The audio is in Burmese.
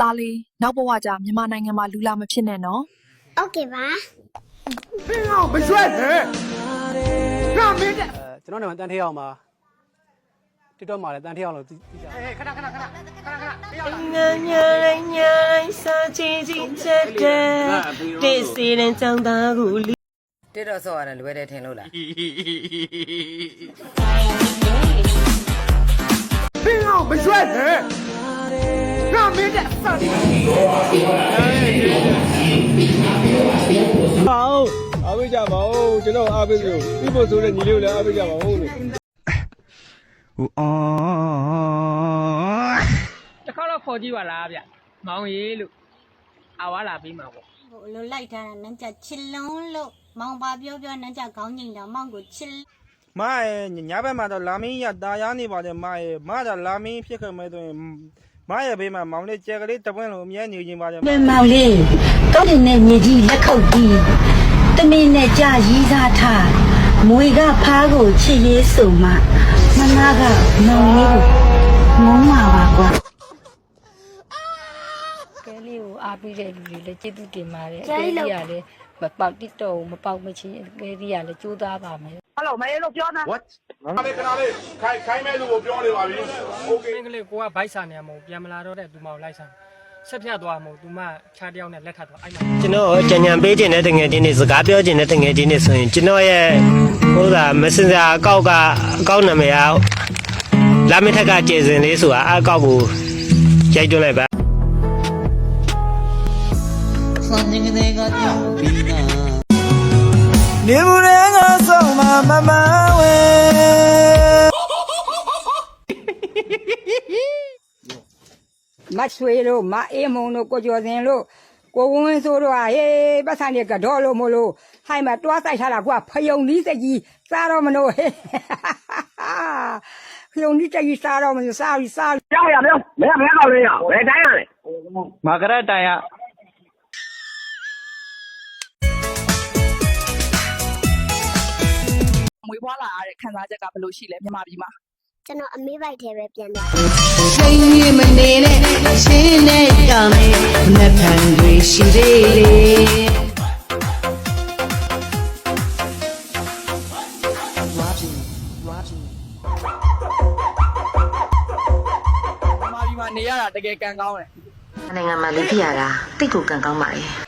ဒါလေးနောက်ဘဝကျမြန်မာနိုင်ငံမှာလူလာမဖြစ်နဲ့နော် โอเคပါ မင်းအောင်မရွက်နဲ့ငါမင်းတဲ့ အဲကျွန်တော်နာမည်တန်ထေးအောင်ပါ TikTok မှာလည်းတန်ထေးအောင်လို့သိသိကြတယ် ဟေးခဏခဏခဏခဏခဏတယောက် ငါညာတိုင်းညာတိုင်းစာချီချီချက်တဲ့တေးစီရင်ချောင်းသားကိုလီ တစ်တော့ဆော့ရတယ်လွယ်တယ်ထင်လို့လား မင်းအောင်မရွက်နဲ့ ငါမင်းတဲ့စသည်အောင်အားပေးကြပါဦးကျွန်တော်အားပေးကြပြီးဖို့ဆိုတဲ့ညီလေးကိုလည်းအားပေးကြပါဦးလို့တစ်ခါတော့ခေါ်ကြည့်ပါလားဗျမောင်ရီလို့အာဝါလာပြီးမှာပေါ့ဟိုလိုလိုက်ထားတာနန်းကြချစ်လုံးလို့မောင်ပါပြောပြောနန်းကြခေါင်းငိန်တော့မောင်ကိုချစ်မရဲ့ညဘက်မှာတော့လာမင်းရတာယာနေပါတယ်မရဲ့မကလာမင်းဖြစ်ခဲ့မဲ့ဆိုရင် မရဲ့ဘေးမှာမောင်လေးကြက်ကလေးတပွင့်လို့အမြဲနေခြင်းပါတယ်မေမောင်လေးတောင်းတင်တဲ့မြေကြီးလက်ခုပ်ပြီးတမင်းနဲ့ကြာရီးစားထားမွေကဖားကိုချစ်ရေးဆိုမှမမကမောင်လေးကိုမုန်းမှာပါကွာ ကဲလေးကိုအားပေးတဲ့လူတွေလည်းကျေးဇူးတင်ပါတယ်အကဲလေးကလည်းမပေါက်တစ်တော့မပေါက်မချင်းအကဲလေးကလည်းကြိုးစားပါမယ်မင်းကလေးကိုကဘိုက်ဆာနေမှာမဟုတ်ပြန်မလာတော့တဲ့သူမကိုလိုက်ဆာဆက်ဖြတ်သွားမှာမဟုတ်သူမခြားတယောက်နဲ့လက်ထပ်သွားအဲ့မှာကျွန်တော်ကြံကြံပေးခြင်းတဲ့တငယ်ချင်းတွေစကားပြောခြင်းတဲ့တငယ်ချင်းတွေဆိုရင်ကျွန်တော်ရဲ့ဟိုသာမစင်စာအကောက်ကအကောက်နာမည်ကလာမထက်ကကျေစင်လေးဆိုတာအကောက်ကိုရိုက်တွန်းလိုက်ပါ နေဘူးရဲငါဆောင်မမမဝဲမဆွေတို့မအေးမုံတို့ကိုကျော်စင်တို့ကိုဝင်းဝင်းဆိုးတို့ဟာဟေးပတ်စံတွေကတော့လို့မလို့ဟိုင်မှာတွားဆိုင်ထားတာကွာဖယုံသီးစက်ကြီးစားတော့မလို့ဟေးဖယုံသီးစက်ကြီးစားတော့မလို့စားပြီးစားကြောက်ရမလားမင်းမင်းတော့လေးရဘယ်တိုင်းရလဲမာဂရက်တိုင်ရ မွေးဖွားလာရတဲ့ခံစားချက်ကဘယ်လိုရှိလဲမြန်မာပြည်မှာကျွန်တော်အမေးပိုက်ထဲပဲပြန်သွားချိန်ကြီးမနေနဲ့ချင်းနဲ့ကြောင်နဲ့နှစ်ဖန်တွေရှိသေးတယ်မြန်မာပြည်မှာနေရတာတကယ်ကံကောင်းတယ်နိုင်ငံမှာလူဖြစ်ရတာတိတ်ကိုကံကောင်းပါရဲ့